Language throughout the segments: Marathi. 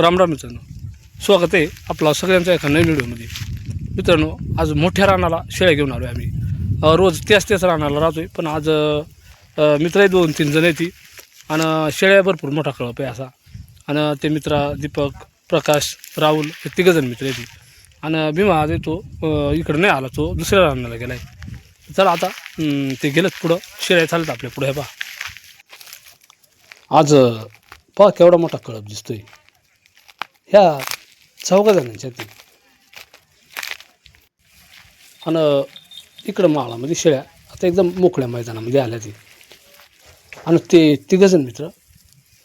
रामराम मित्रांनो. स्वागत आहे आपला सगळ्यांचा एका नवीन व्हिडिओमध्ये. मित्रांनो आज मोठ्या रानाला शेळ्या घेऊन आलो आहे आम्ही रोज त्याच त्याच रानाला राहतो आहे पण आज मित्रही मित्र दोन तीन जण येते आणि शेळ्या भरपूर मोठा कळप आहे असा. आणि ते मित्र दीपक प्रकाश राहुल हे तिघजण मित्र येते आणि भीमा आज तो इकडं नाही आला तो दुसऱ्या रानाला गेला आहे चला आता ते गेलंच पुढं. शेळ्या चालत आपल्या पुढे पहा. आज पहा केवढा मोठा कळप दिसतोय. ह्या चौघा जणांच्या ती. आणि इकडं माळामध्ये शेळ्या आता एकदम मोकळ्या मैदानामध्ये आल्या ती. आणि ते तिघजण मित्र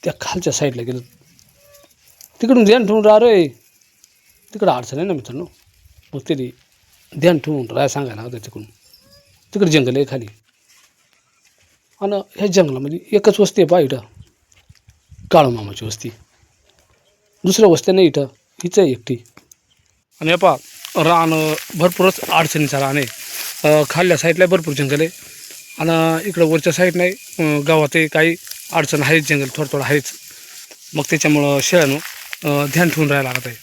त्या खालच्या साईडला गेलं. तिकडून ध्यान ठेवून राह रे. तिकडं अडचण आहे ना मित्रांनो. मग तरी ध्यान ठेवून राहा सांगायला होतं तिकडून. तिकडे जंगल आहे खाली. आणि ह्या जंगलामध्ये एकच वस्ती आहे पहा इथं. काळू मामाची वस्ती. दुसऱ्या वस्त्या नाही इथं. हीच आहे एकटी. आणि हे पहा रान भरपूरच अडचणीचा रान आहे. खाल्ल्या साईडला भरपूर जंगल आहे. आणि इकडं वरच्या साईड नाही गावात काही अडचण आहेच जंगल थोडं थोडं आहेच. मग त्याच्यामुळं शेळ्यानं ध्यान ठेवून राहायला लागत आहे.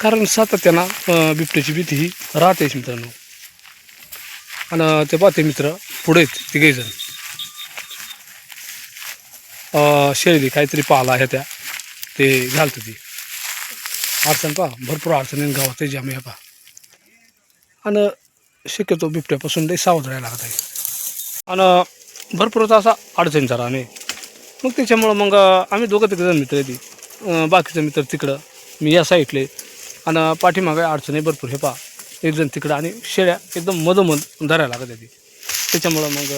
कारण सातत्यानं बिबट्याची भीती ही राहतेच मित्रांनो. आणि ते पाहते मित्र पुढे आहेत शेळी काहीतरी पाला आहे त्या ते घालतं ती. अडचण पहा भरपूर अडचणी गावात जाम आहे पहा आणि शक्यतो बिबट्यापासून लई सावध राहायला लागत आहे. आणि भरपूर असा अडचण झाला आम्ही मग त्याच्यामुळं मग आम्ही दोघं तिकडे मित्र आहे ती बाकीचं मित्र तिकडं मी या साईडले. आणि पाठीमागे अडचणी भरपूर हे पहा. एकजण तिकडं आणि शेळ्या एकदम मधोमध धरायला लागत आहे ती त्याच्यामुळं मग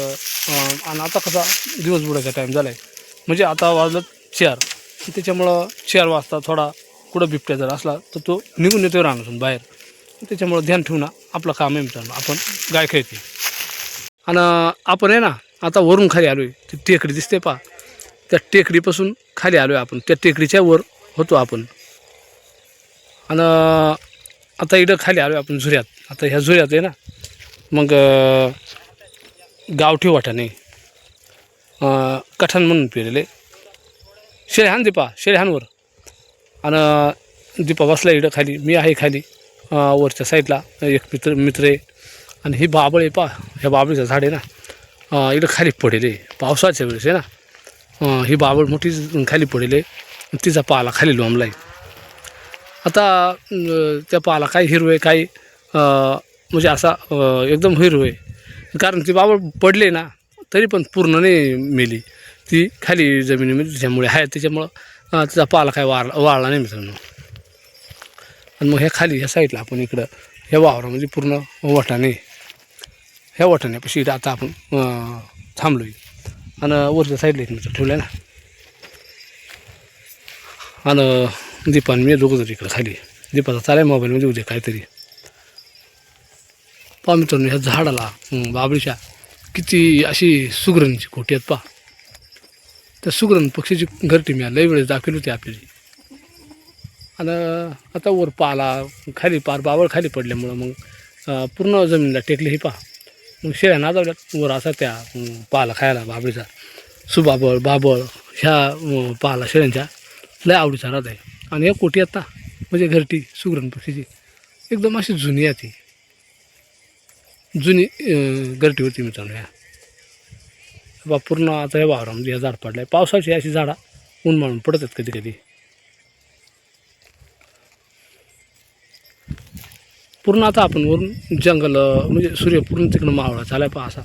आणि आता कसा दिवस बुडायचा टाईम झाला आहे म्हणजे आता वाजलं चार. त्याच्यामुळं चार वाजता थोडा कुठं बिबट्या जर असला तर तो निघून येतो रानातून बाहेर. त्याच्यामुळं ध्यान ठेवणं आपलं काम आहे मित्रांनो. आपण गाय खेळते आणि आपण आहे ना आता वरून खाली आलो आहे ती टेकडी दिसते पा त्या टेकडीपासून खाली आलो आहे आपण. त्या टेकडीच्या वर होतो आपण. आणि आता इकडं खाली आलो आहे आपण झुऱ्यात. आता ह्या झुऱ्यात आहे ना मग गावठी वाटाणे. अं, कठाण म्हणून पेरले शेळे दे पा शेळे आणि दीपा बसला इकडं खाली मी आहे खाली वरच्या साईडला एक मित्र मित्र आहे. आणि ही बाबळ आहे पा ह्या बाबळीचं झाड आहे ना. इकडं खाली पडेल आहे पावसाच्या वेळेस आहे ना. ही बाबळ मोठी खाली पडेल आहे. तिचा पाला खाली लोंबला आहे आता त्या पाला काही हिरवं आहे काही म्हणजे असा एकदम हिरवं आहे. कारण ती बाबळ पडले ना तरी पण पूर्ण नाही मेली. ती खाली जमिनीमध्ये त्याच्यामुळे आहे त्याच्यामुळं तिचा पाला काय वाळ वाळला नाही मित्रांनो. आणि मग ह्या खाली ह्या साईडला आपण इकडं ह्या वावरामध्ये पूर्ण वाटाणे. ह्या वाटाण्यापाशी पशी आता आपण थांबलो आहे आणि वरच्या साईडला एक मित्र ठेवलं ना. आणि दीपान मी दोघं जर इकडं खाली. दीपाचा चालाय मोबाईलमध्ये उद्या काहीतरी. पहा मित्रांनो ह्या झाडाला बाबळीच्या किती अशी सुगरणची खोटी आहेत पहा. त्या सुगरण पक्षीची घरटी मी लई वेळेस दाखवली होती आपल्याला. आणि आता वर पाला खाली पार बाबळ खाली पडल्यामुळं मग पूर्ण जमिनीला टेकली ही पहा. मग शेळ्या नाजावल्यात वर असा त्या पाला खायला बाबळीचा. सुबाबळ बाबळ ह्या पाला शेळ्यांच्या लय आवडीचा राहत आहे. आणि एक कोटी आता म्हणजे घरटी सुगरण पक्षीची. एकदम अशी जुनी आहे ती. जुनी घरटी होती मित्रांनो या बा पूर्ण आता हे वावरामध्ये हे झाड पडलं आहे पावसाची अशी झाडं ऊन माळून पडतात कधी कधी. पूर्ण आता आपण वरून जंगल म्हणजे सूर्य पूर्ण तिकडं मावळा चालाय पहा असा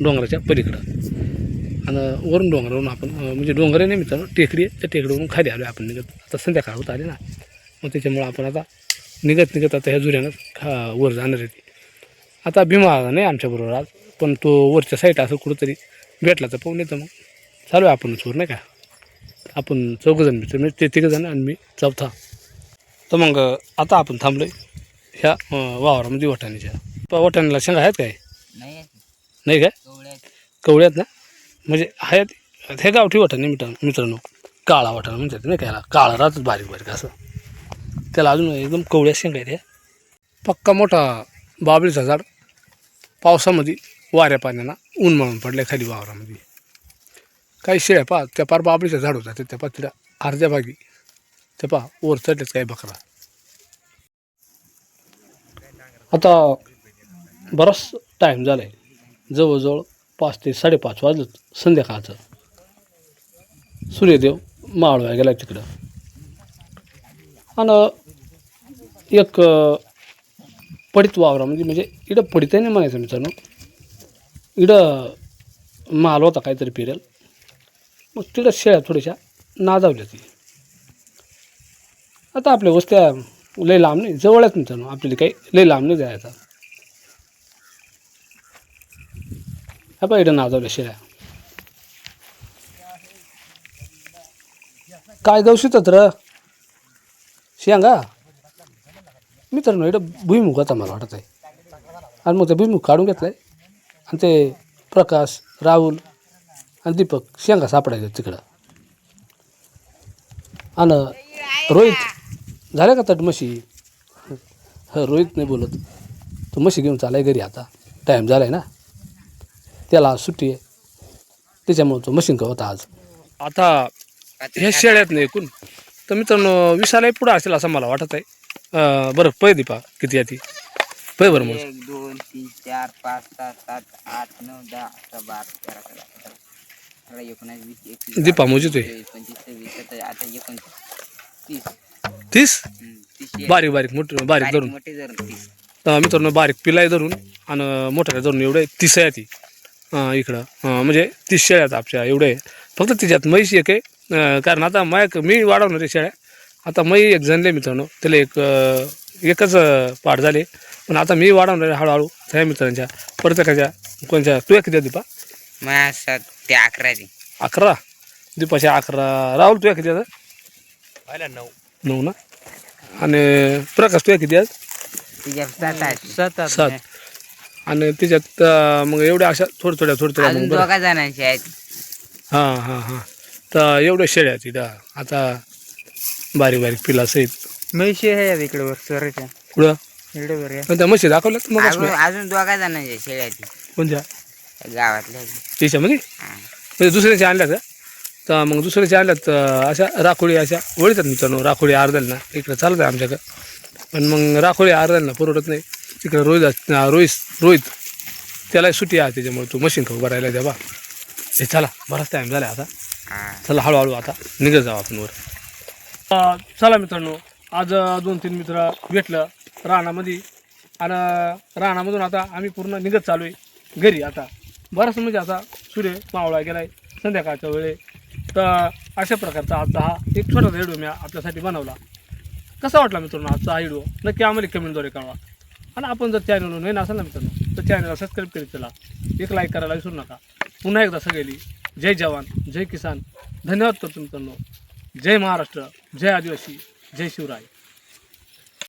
डोंगराच्या पलीकडं. आणि वरून डोंगरावरून आपण म्हणजे डोंगर आहे नाही मित्रांनो टेकडी आहे त्या टेकडीवरून खाली आलो आपण निघत. आता संध्याकाळ होत आली ना मग त्याच्यामुळं आपण आता निघत निघत आता ह्या जुऱ्यानं खा वर जाणार आहे आता भीमा आला नाही आमच्याबरोबर आज पण तो वरच्या साईड असं कुठंतरी. भेटला तर पाहून येतं मग. चालू आहे आपणच वर नाही का? आपण चौघजण मित्र म्हणजे ते तिघंजण आणि मी चौथा. तर मग आता आपण थांबलो ह्या अं, वावरामध्ये वटाण्याच्या. प- वटाण्याला शेंगा आहेत काय? नाही नाही काय? कवळ्यात ना? म्हणजे आहेत हे गावठी वाटाणे मित्र मित्रांनो. काळा वाटाणा म्हणतात नाही काय काळा राहतात बारीक बारीक असं. त्याला अजून एकदम कवड्या शेंगा आहेत ह्या. पक्का मोठा बाबळीचा झाड. पावसामध्ये वाऱ्या पाण्यानं ऊन माळून पडल्या खाली वावरामध्ये. काही शेळ्या पा त्या पार बाबळीचं झाड होता त्या पा तिला अर्ध्या भागी ते पहा वर चढलेच काही बकरा. आता बराच टाईम झाला आहे जवळजवळ पाच ते साडेपाच वाजलं संध्याकाळचं. सूर्यदेव माळव्या गेला तिकडं. आणि एक पडित वावरामध्ये म्हणजे इकडं पडित नाही म्हणायचं मित्रांनो? इडं माल होता काहीतरी पिरेल मग तिकडं शेळ्या थोड्याशा नाजावल्या ती. आता आपल्या वस्त्या लय लांब नाही जवळच मित्रांनो आपल्याला काही लय लांब नाही जायचा. हा बा इडं नाजावल्या शेळ्या. काय गवशीतात र? शेंगा? मित्रांनो इकडं भुईमुग होता मला वाटत आहे आणि मग ते भुईमुग काढून घेतलं आहे आणि ते प्रकाश राहुल आणि दीपक शेंगा सापडायचे तिकडं. आणि रोहित झाल्या का तट म्हशी? ह रोहित नाही बोलत. तो म्हशी घेऊन चालाय घरी आता. टाईम झाला आहे ना. त्याला सुट्टी आहे. त्याच्यामुळे तो मशीन का होता आज. आता ह्या शेळ्यात नाही एकूण. तर मित्रांनो विसालाही पुढं असेल असं मला वाटत आहे बरं पै दीपा किती आहे ती? पै बरं मग. एक दोन तीन चार पाच सहा सात आठ नऊ दहा अकरा बारा तेरा चौदा पंधरा अठरा एकोणीस वीस एकवीस दीपा मोजितोय. चोवीस पंचवीस सव्वीस सत्तावीस अठरा एकोणतीस तीस. तीस? हम्म, तीस शेळ्या. बारीक बारीक मोठ बारीक बारीक धरून. मोठे धरून तीस. अं, मित्रांनो बारीक पिलाई धरून आणि मोठ्या धरून एवढे तीस आहे ती. अं, इकडं. अं, म्हणजे तीस शेळ्या आहेत आपल्या एवढे आहे. फक्त तिच्यात म्हैस एक आहे. अं, कारण आता माय मी वाढवणार आहे शेळ्या. आता मै एक जणले मित्रांनो. त्याला एक अं, एकच पाठ झाले. पण आता मी वाढवणार आहे हळूहळू. त्या मित्रांच्या प्रत्येकाच्या कोणत्या तू किती आहे दीपा. सात ते अकरा ते अकरा? दीपाच्या अकरा. राहुल तुझ्या किती आहे नऊ. नऊ ना? आणि प्रकाश तुझ्या किती आहेत तिच्या सात आहेत. सात आणि त्याच्यात अं, मग एवढ्या अशा थोड्या थोड्या थोड्या थोड्या अजून मग बरं. दोघा जणांचे आहेत. हां हां हां. तर एवढ्या शेळ्या आहेत तिथं आता बारीक बारीक पिला सहित म्हैशी आहे इकडे वर सरच्या पुढं इकडे वर पण त्या म्हशी दाखवल्यात मग अजून अजून दोघा जणांच्या शेळ्या आहेत कोणत्या? गावातल्या. म्हणजे दुसऱ्याच्या आणल्यात का? तर मग दुसऱ्याच्या आणल्यात अं, अशा राखोळी अशा वळीतात मित्रांनो राखोळी ना इकडं चालत आहे आमच्याकडं. पण मग राखोळी ना परवडत नाही. तिकडं रोहित अस- अं, रोहित रोहित. त्याला सुट्टी आहे त्याच्यामुळे तू मशीन खाऊ भरायला द्या बा. हे चला बराच टाईम झाला आता. हा. चला हळूहळू आता निघत जाऊ आपण वर. अं, चला मित्रांनो आज दोन तीन मित्र भेटलं रानामध्ये. आणि रानामधून आता आम्ही पूर्ण निघत चालू आहे घरी आता. बरंच म्हणजे आता सूर्य मावळा गेलाय संध्याकाळच्या वेळे. तर अशा प्रकारचा आजचा हा एक छोटासा व्हिडिओ मी आपल्यासाठी बनवला. कसा वाटला मित्रांनो आजचा हा व्हिडिओ? नक्की आम्हाला कमेंटद्वारे कळवा. आणि आपण जर चॅनलवर नवीन असेल ना मित्रांनो तर चॅनलला सबस्क्राईब करीत चला. एक लाईक करायला विसरू नका. पुन्हा एकदा सगळी जय जवान जय किसान. धन्यवाद करतो मित्रांनो. जय महाराष्ट्र जय आदिवासी. जय शिवराय